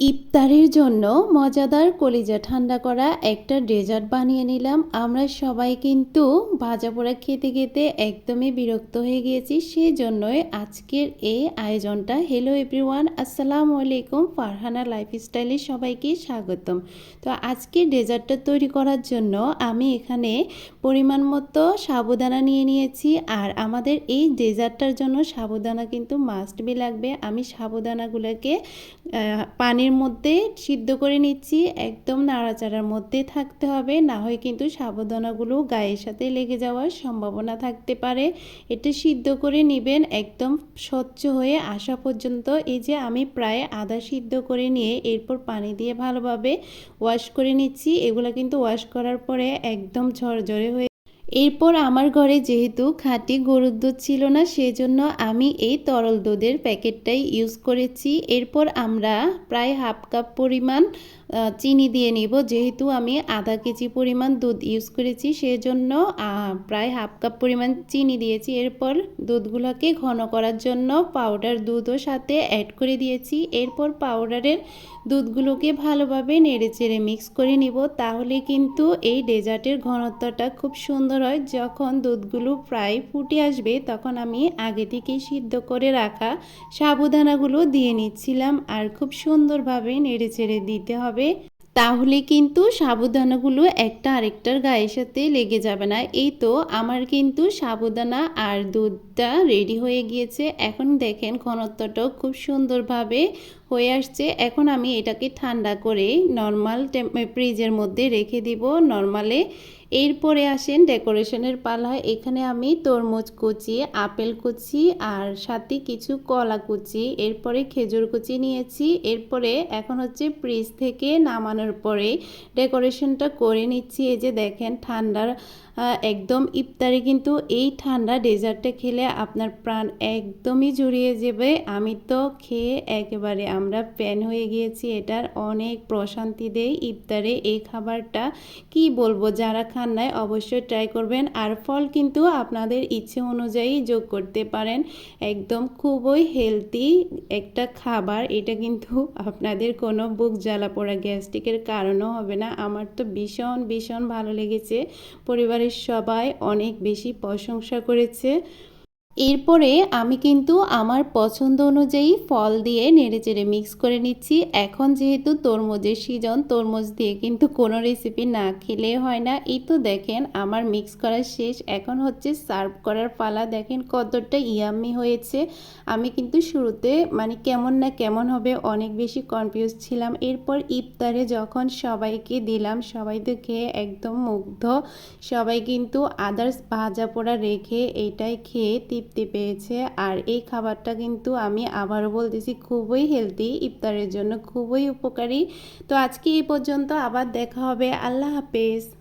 ইফতারের জন্য মজাদার কলিজা ঠান্ডা করা একটা ডেজার্ট বানিয়ে নিলাম। আমরা সবাই কিন্তু ভাজা পোড়া খেতে খেতে একদমই বিরক্ত হয়ে গিয়েছি। সেই জন্যই আজকের এই আয়োজনটা। হ্যালো এভরিওয়ান আসসালামু আলাইকুম। ফারহানা লাইফস্টাইলে সবাইকে স্বাগতম। তো আজকের ডেজার্টটা তৈরি করার জন্য আমি এখানে পরিমাণ মতো সাবুদানা নিয়ে নিয়েছি। আর আমাদের এই ডেজার্টটার জন্য সাবুদানা কিন্তু মাস্ট বি লাগবে। আমি সাবুদানাগুলোকে আহ, পানির মধ্যে সিদ্ধ করে নিচ্ছি, একদম নাড়াচাড়ার মধ্যে থাকতে হবে। না হয় কিন্তু সাবুদানাগুলো গায়ের সাথে লেগে যাওয়ার সম্ভাবনা থাকতে পারে। এটা সিদ্ধ করে নেবেন, একদম স্বচ্ছ হয়ে আসা পর্যন্ত। এই যে আমি প্রায় আধা সিদ্ধ করে নিয়ে এরপর পানি দিয়ে ভালোভাবে ওয়াশ করে নিচ্ছি। এগুলো কিন্তু ওয়াশ করার পরে একদম ঝরঝরে হয়ে এরপর আমার ঘরে যেহেতু খাঁটি গরুর দুধ ছিল না, সেজন্য আমি এই তরল দুধের প্যাকেটটাই ইউজ করেছি। এরপর আমরা প্রায় হাফ কাপ পরিমাণ চিনি দিয়ে নিব। যেহেতু আমি আধা কেজি পরিমাণ দুধ ইউজ করেছি, সেজন্য প্রায় হাফ কাপ পরিমাণ চিনি দিয়েছি। এরপর দুধগুলোকে ঘন করার জন্য পাউডার দুধও সাথে অ্যাড করে দিয়েছি। এরপর পাউডারের দুধগুলোকে ভালোভাবে নেড়েচেড়ে মিক্স করে নিব। তাহলে কিন্তু এই ডেজার্টের ঘনত্বটা খুব সুন্দর হয়। যখন দুধগুলো প্রায় ফুটে আসবে, তখন আমি আগে থেকে সিদ্ধ করে রাখা সাবুদানাগুলো দিয়ে নিচ্ছিলাম। আর খুব সুন্দরভাবে নেড়েচেড়ে দিতে হবে। তাহলে কিন্তু সাবুদানাগুলো একটা আরেকটার গায়ের সাথে লেগে যাবে না। এই তো আমার কিন্তু সাবুদানা আর দুধটা রেডি হয়ে গিয়েছে। এখন দেখেন ঘনত্বটাও খুব সুন্দরভাবে হয়ে আসছে। এখন আমি এটাকে ঠান্ডা করে নর্মাল ফ্রিজের মধ্যে রেখে দিব। নর্মালে এরপরে আসেন ডেকোরেশনের পালা এখানে আমি তরমুজ কুচি, আপেল কুচি আর সাথে কিছু কলা কুচি, এরপরে খেজুর কুচি নিয়েছি। এরপরে এখন হচ্ছে ফ্রিজ থেকে নামানোর পরে ডেকোরেশনটা করে নিচ্ছি। এই যে দেখেন ঠান্ডার একদম ইফতারে কিন্তু এই ঠান্ডা ডেজার্টটা খেলে আপনার প্রাণ একদমই জুড়িয়ে যাবে। আমি তো খেয়ে একেবারে আমরা প্যান হয়ে গিয়েছি। এটার অনেক প্রশান্তি দেয় ইফতারে এই খাবারটা। কি বলব? যারা খান নাই অবশ্যই ট্রাই করবেন আর ফল কিন্তু আপনাদের ইচ্ছে অনুযায়ী যোগ করতে পারেন। একদম খুবই হেলদি একটা খাবার। এটা কিন্তু আপনাদের কোনো বুক জ্বালা পোড়া গ্যাস্ট্রিকের কারণও হবে না। আমার তো ভীষণ ভীষণ ভালো লেগেছে। পরিবারের সবাই অনেক বেশি প্রশংসা করেছে। এরপরে আমি কিন্তু আমার পছন্দ অনুযায়ী ফল দিয়ে নেড়েচেড়ে মিক্স করে নিচ্ছি। এখন যেহেতু তরমুজের সিজন তরমুজ দিয়ে কিন্তু কোনো রেসিপি না খেলে হয় না। এই তো দেখেন, আমার মিক্স করা শেষ। এখন হচ্ছে সার্ভ করার পালা। দেখেন কতটা ইয়াম্মি হয়েছে। আমি কিন্তু শুরুতে মানে কেমন না কেমন হবে অনেক বেশি কনফিউজ ছিলাম। এরপর ইফতারে যখন সবাইকে দিলাম, সবাই তো খেয়ে একদম মুগ্ধ। সবাই কিন্তু আদার্স ভাজা পোড়া রেখে এটাই খেয়ে তৃপ্তি পেয়েছে। আর এই খাবারটা কিন্তু আমি আবারও বলতেছি, খুবই হেলদি ইফতারের জন্য খুবই উপকারী। তো আজকে এই পর্যন্ত আবার দেখা হবে। আল্লাহ হাফেজ।